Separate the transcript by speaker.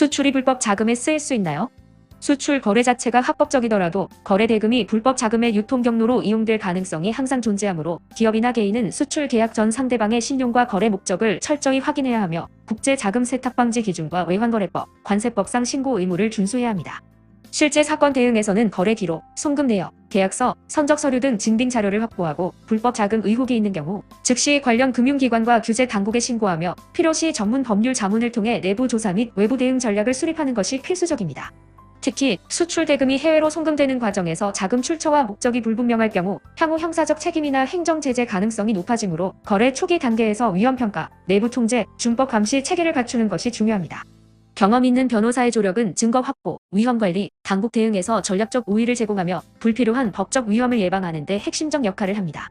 Speaker 1: 수출이 불법 자금에 쓰일 수 있나요? 수출 거래 자체가 합법적이더라도 거래 대금이 불법 자금의 유통 경로로 이용될 가능성이 항상 존재하므로 기업이나 개인은 수출 계약 전 상대방의 신용과 거래 목적을 철저히 확인해야 하며 국제 자금 세탁 방지 기준과 외환거래법, 관세법상 신고 의무를 준수해야 합니다. 실제 사건 대응에서는 거래 기록, 송금 내역, 계약서, 선적 서류 등 증빙 자료를 확보하고 불법 자금 의혹이 있는 경우 즉시 관련 금융기관과 규제 당국에 신고하며 필요시 전문 법률 자문을 통해 내부 조사 및 외부 대응 전략을 수립하는 것이 필수적입니다. 특히 수출 대금이 해외로 송금되는 과정에서 자금 출처와 목적이 불분명할 경우 향후 형사적 책임이나 행정 제재 가능성이 높아지므로 거래 초기 단계에서 위험 평가, 내부 통제, 준법 감시 체계를 갖추는 것이 중요합니다. 경험 있는 변호사의 조력은 증거 확보, 위험 관리, 당국 대응에서 전략적 우위를 제공하며 불필요한 법적 위험을 예방하는 데 핵심적 역할을 합니다.